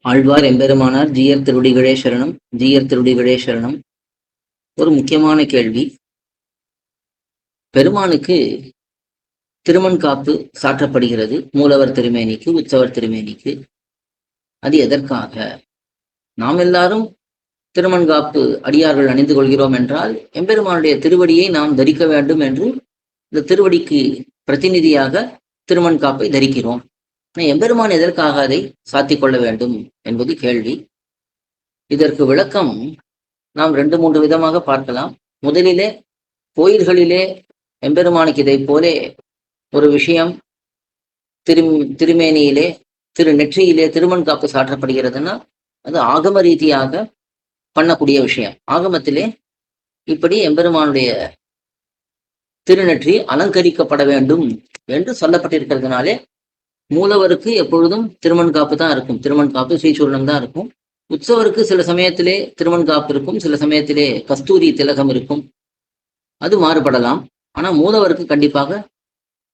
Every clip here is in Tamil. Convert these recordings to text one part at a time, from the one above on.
ஆழ்வார் எம்பெருமானார் ஜீயர் திருடிகளே சரணம் ஜீயர் திருடிகளே சரணம் ஒரு முக்கியமான கேள்வி. பெருமானுக்கு திருமண் காப்பு சாற்றப்படுகிறது மூலவர் திருமேனிக்கு உற்சவர் திருமேனிக்கு. அது எதற்காக? நாம் எல்லாரும் திருமண் காப்பு அடியார்கள் அணிந்து கொள்கிறோம் என்றால் எம்பெருமானுடைய திருவடியை நாம் தரிக்க வேண்டும் என்று இந்த திருவடிக்கு பிரதிநிதியாக திருமண் காப்பை தரிக்கிறோம். எம்பெருமான் எதற்காக அதை சாத்திக் கொள்ள வேண்டும் என்பது கேள்வி. இதற்கு விளக்கம் நாம் ரெண்டு மூன்று விதமாக பார்க்கலாம். முதலிலே கோயில்களிலே எம்பெருமானுக்கு இதை போலே ஒரு விஷயம் திரு திருமேனியிலே திரு நெற்றியிலே திருமண் காப்பு சாற்றப்படுகிறதுன்னா அது ஆகம ரீதியாக பண்ணக்கூடிய விஷயம். ஆகமத்திலே இப்படி எம்பெருமானுடைய திருநெற்றி அலங்கரிக்கப்பட வேண்டும் என்று சொல்லப்பட்டிருக்கிறதுனாலே மூலவருக்கு எப்பொழுதும் திருமண் காப்பு தான் இருக்கும். திருமண் காப்பு ஸ்ரீசூர்ணம் தான் இருக்கும். உற்சவருக்கு சில சமயத்திலே திருமண் காப்பு இருக்கும். சில சமயத்திலே கஸ்தூரி திலகம் இருக்கும். அது மாறுபடலாம். ஆனா மூலவருக்கு கண்டிப்பாக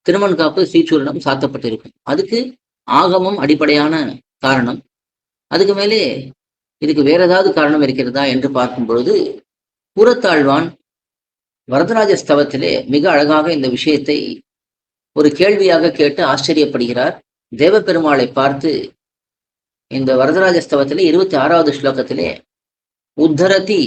திருமண் காப்பு ஸ்ரீசூர்ணம் சாத்தப்பட்டிருக்கும். அதுக்கு ஆகமம் அடிப்படையான காரணம். அதுக்கு மேலே இதுக்கு வேற ஏதாவது காரணம் இருக்கிறதா என்று பார்க்கும் பொழுது புறத்தாழ்வான் வரதராஜ ஸ்தவத்திலே மிக அழகாக இந்த விஷயத்தை ஒரு கேள்வியாக கேட்டு ஆச்சரியப்படுகிறார். தேவப்பெருமாளை பார்த்து இந்த வரதராஜ ஸ்தவத்திலே இருபத்தி ஆறாவது ஸ்லோகத்திலே உத்தரதி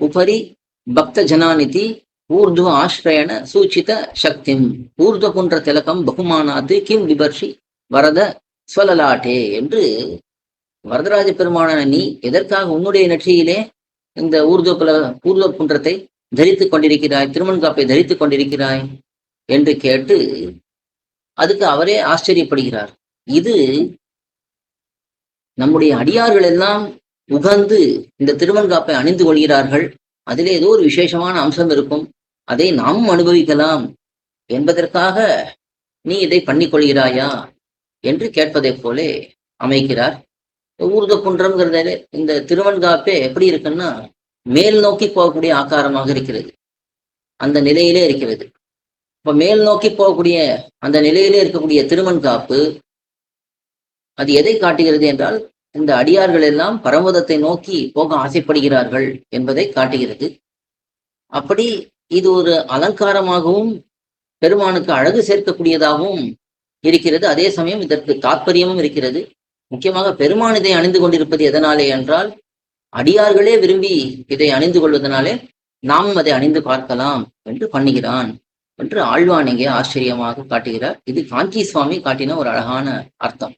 உபரி பக்த ஜனானிதி ஊர்துவ ஆசிரயண சூச்சித சக்திம். ஊர்துவ குன்ற திலகம் பகுமானாத்து கிம் விபர்ஷி வரத ஸ்வலலாட்டே என்று வரதராஜ பெருமானான நீ எதற்காக உன்னுடைய நெற்றியிலே இந்த ஊர்துவ குல ஊர்துவ குன்றத்தை தரித்துக் கொண்டிருக்கிறாய் திருமண் காப்பை தரித்துக் கொண்டிருக்கிறாய் என்று கேட்டு அதுக்கு அவரே ஆச்சரியப்படுகிறார். இது நம்முடைய அடியார்கள் எல்லாம் உகந்து இந்த திருவன்காப்பை அணிந்து கொள்கிறார்கள். அதிலே ஏதோ ஒரு விசேஷமான அம்சம் இருக்கும். அதை நாம் அனுபவிக்கலாம். என்பதற்காக நீ இதை பண்ணிக்கொள்கிறாயா என்று கேட்பதைப் போலே அமைக்கிறார். ஊர்த குன்றம்ங்கிறத இந்த திருவன்காப்பே எப்படி இருக்குன்னா மேல் நோக்கி போகக்கூடிய ஆக்காரமாக இருக்கிறது. அந்த நிலையிலே இருக்கிறது. இப்ப மேல் நோக்கி போகக்கூடிய அந்த நிலையிலே இருக்கக்கூடிய திருமண் காப்பு அது எதை காட்டுகிறது என்றால் இந்த அடியார்கள் எல்லாம் பரமதத்தை நோக்கி போக ஆசைப்படுகிறார்கள் என்பதை காட்டுகிறது. அப்படி இது ஒரு அலங்காரமாகவும் பெருமானுக்கு அழகு சேர்க்கக்கூடியதாகவும் இருக்கிறது. அதே சமயம் இதற்கு தாற்பயமும் இருக்கிறது. முக்கியமாக பெருமான் இதை அணிந்து கொண்டிருப்பது எதனாலே என்றால் அடியார்களே விரும்பி இதை அணிந்து கொள்வதனாலே நாம் அதை அணிந்து பார்க்கலாம் என்று பண்ணுகிறான் என்று ஆழ்வான் இங்கே ஆச்சரியமாக காட்டுகிறார். இது காஞ்சி சுவாமி காட்டின ஒரு அழகான அர்த்தம்.